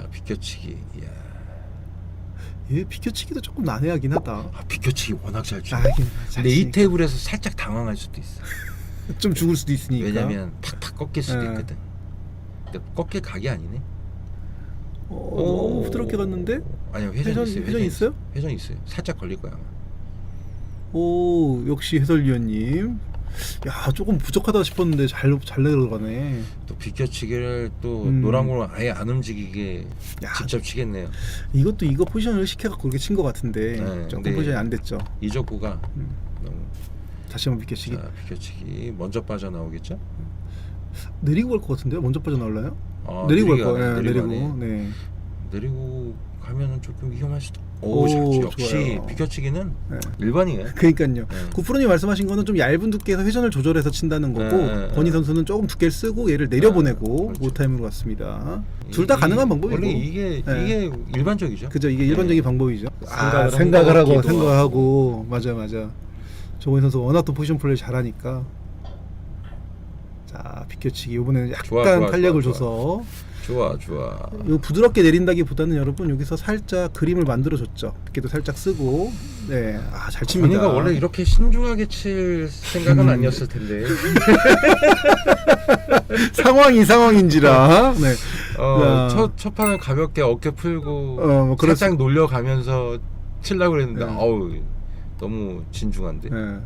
자 비껴치기. 이야. 얘 비켜치기도 조금 난해하긴 하다. 아 비껴치기 워낙 잘 쳐. 아, 잘 근데 이. 테이블에서 살짝 당황할 수도 있어. 좀 죽을 수도 있으니까. 왜냐면 팍팍 꺾일 수도 예. 있거든. 근데 꺾일 각이 아니네. 어, 너무 부드럽게 갔는데. 아니요 회전, 회전- 있어요. 회전 있어요? 회전 있어요. 살짝 걸릴 거야. 아마. 오 역시 해설위원님. 야 조금 부족하다 싶었는데 잘잘 들어가네. 또 비껴치기를 또 음. 노란 공을 아예 안 움직이게 야. 직접 치겠네요. 이것도 이거 포지션을 시켜갖고 그렇게 친 것 같은데 네, 조금 포지션이 안 됐죠. 이적구가 음. 너무 다시 한번 비켜치기. 자, 비껴치기 먼저 빠져나오겠죠? 내리고 갈 것 같은데요? 먼저 빠져나올라요? 아, 내리고 갈 느리게 거. 가네, 예, 내리고 내리고. 가네. 네. 내리고 가면은 조금 위험할 수도. 오, 오, 자, 역시 좋아요. 비껴치기는 네. 일반이에요. 그러니까요. 네. 구프로님 말씀하신 거는 좀 얇은 두께에서 회전을 조절해서 친다는 거고 네, 네, 네. 선수는 조금 두께를 쓰고 얘를 내려보내고 그렇죠. 오타임으로 갔습니다. 둘다 이- 가능한 방법이고. 원래 이게 네. 이게 일반적이죠. 그죠 이게 네. 일반적인 방법이죠. 생각을 아 생각을 하고. 생각하고 맞아 맞아. 조건희 선수 워낙 또 포지션 플레이 잘하니까. 자 비켜치기 이번에는 약간 좋아, 좋아, 탄력을 좋아, 줘서 좋아, 좋아. 이거 부드럽게 내린다기보다는 여러분 여기서 살짝 그림을 만들어 줬죠. 이렇게도 살짝 쓰고 네아잘 칩니다. 건이가 원래 이렇게 신중하게 칠 생각은 음. 아니었을 텐데. 상황이 상황인지라 네. 어, 야. 첫, 첫 판을 가볍게 어깨 풀고 어, 뭐 그럴 살짝 놀려가면서 치려고 그랬는데 네. 아우 너무 진중한데. 네.